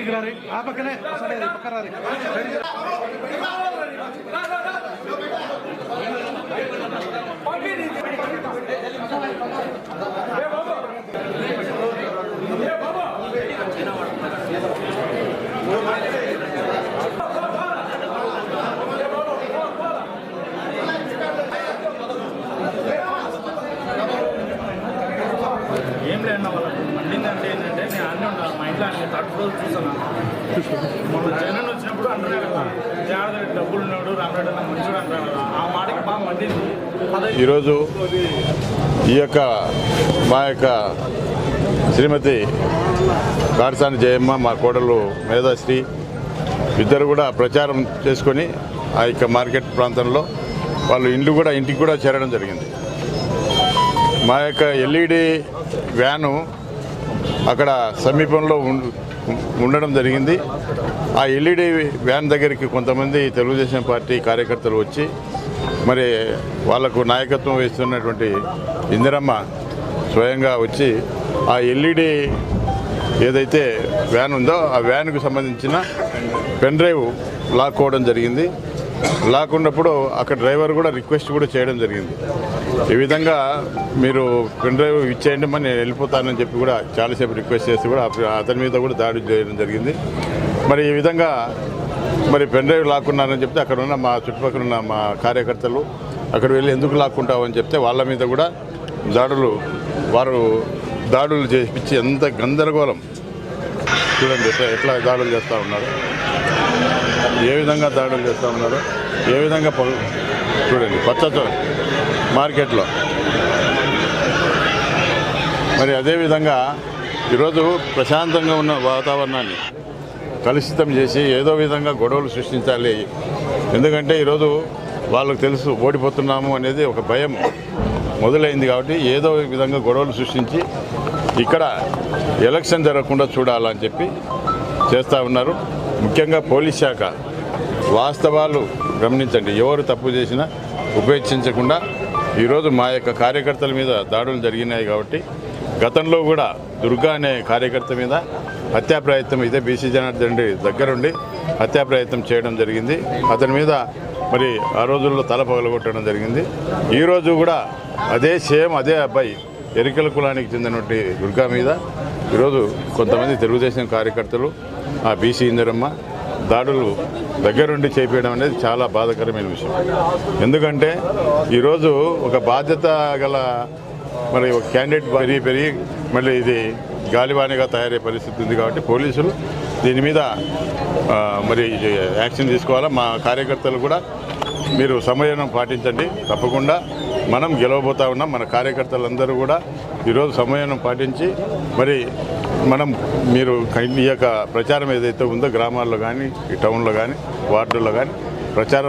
సైడ్కి రారి ఆ పక్కనే సరే ఈ పక్క ఏం లేదన్న వాళ్ళకి. మండిందంటే ఏంటంటే నేను అన్నీ ఉంటాను మా ఇంట్లో ఆయన థర్టీ రోజులు చూసాను మొన్న జగన్ వచ్చినప్పుడు అంటున్నాడు కదా జాగ్రత్త డబ్బులు ఉన్నాడు రామరెడ్డి అన్న మంచిగా అంటున్నాడు ఆ మాటకి బాగా మండింది. ఈరోజు ఈ యొక్క మా యొక్క శ్రీమతి కారసాని జయమ్మ మా కోడలు మేధాశ్రీ ఇద్దరు కూడా ప్రచారం చేసుకొని ఆ యొక్క మార్కెట్ ప్రాంతంలో వాళ్ళు ఇండ్లు కూడా ఇంటికి కూడా చేరడం జరిగింది. మా యొక్క ఎల్ఈడి వ్యాను అక్కడ సమీపంలో ఉం- ఉండడం జరిగింది. ఆ ఎల్ఈడి వ్యాన్ దగ్గరికి కొంతమంది తెలుగుదేశం పార్టీ కార్యకర్తలు వచ్చి మరి వాళ్ళకు నాయకత్వం వహిస్తున్నటువంటి ఇందిరమ్మ స్వయంగా వచ్చి ఆ ఎల్ఈడి ఏదైతే వ్యాన్ ఉందో ఆ వ్యాన్కు సంబంధించిన పెన్ డ్రైవ్ లాక్కోవడం జరిగింది. లాక్కున్నప్పుడు అక్కడ డ్రైవర్ కూడా రిక్వెస్ట్ కూడా చేయడం జరిగింది. ఈ విధంగా మీరు పెన్ డ్రైవ్ ఇచ్చేయండి మరి నేను వెళ్ళిపోతానని చెప్పి కూడా చాలాసేపు రిక్వెస్ట్ చేసి కూడా అతని మీద కూడా దాడి చేయడం జరిగింది. మరి ఈ విధంగా మరి పెన్ డ్రైవ్ లాక్కున్నారని చెప్తే అక్కడ ఉన్న మా చుట్టుపక్కల ఉన్న మా కార్యకర్తలు అక్కడ వెళ్ళి ఎందుకు లాక్కుంటావు అని చెప్తే వాళ్ళ మీద కూడా దాడులు వారు దాడులు చేపించి ఎంత గందరగోళం చూడండి ఎట్లా ఎట్లా దాడులు చేస్తూ ఉన్నారు. ఏ విధంగా దాడులు చేస్తూ ఉన్నారు. ఏ విధంగా పలు చూడండి పచ్చతో మార్కెట్లో. మరి అదేవిధంగా ఈరోజు ప్రశాంతంగా ఉన్న వాతావరణాన్ని కలుషితం చేసి ఏదో విధంగా గొడవలు సృష్టించాలి. ఎందుకంటే ఈరోజు వాళ్ళకు తెలుసు ఓడిపోతున్నాము అనేది ఒక భయం మొదలైంది కాబట్టి ఏదో విధంగా గొడవలు సృష్టించి ఇక్కడ ఎలక్షన్ జరగకుండా చూడాలని చెప్పి చేస్తూ ఉన్నారు. ముఖ్యంగా పోలీస్ శాఖ వాస్తవాలు గమనించండి. ఎవరు తప్పు చేసినా ఉపేక్షించకుండా ఈరోజు మా యొక్క కార్యకర్తల మీద దాడులు జరిగినాయి కాబట్టి గతంలో కూడా దుర్గా అనే కార్యకర్త మీద హత్యా ప్రయత్నం ఇదే బీసీ జనార్దన్ రెడ్డి దగ్గరుండి హత్యా ప్రయత్నం చేయడం జరిగింది. అతని మీద మరి ఆ రోజుల్లో తల పగలగొట్టడం జరిగింది. ఈరోజు కూడా అదే సేమ్ అదే అబ్బాయి ఎరికల కులానికి చెందినటువంటి దుర్గా మీద ఈరోజు కొంతమంది తెలుగుదేశం కార్యకర్తలు ఆ బీసీ ఇందిరమ్మ దాడులు దగ్గరుండి చేపేయడం అనేది చాలా బాధకరమైన విషయం. ఎందుకంటే ఈరోజు ఒక బాధ్యత గల మరి ఒక క్యాండిడేట్ పెరిగి పెరిగి మళ్ళీ ఇది గాలివాణిగా తయారయ్యే పరిస్థితి ఉంది కాబట్టి పోలీసులు దీని మీద మరి యాక్షన్ తీసుకోవాలా? మా కార్యకర్తలు కూడా మీరు సమయం పాటించండి. తప్పకుండా మనం గెలవబోతా ఉన్నాం. మన కార్యకర్తలందరూ కూడా ఈరోజు సమయాన్ని పాటించి మరి మనం మీరు ఈ యొక్క ప్రచారం ఏదైతే ఉందో గ్రామాల్లో కానీ ఈ టౌన్లో కానీ వార్డుల్లో కానీ ప్రచారం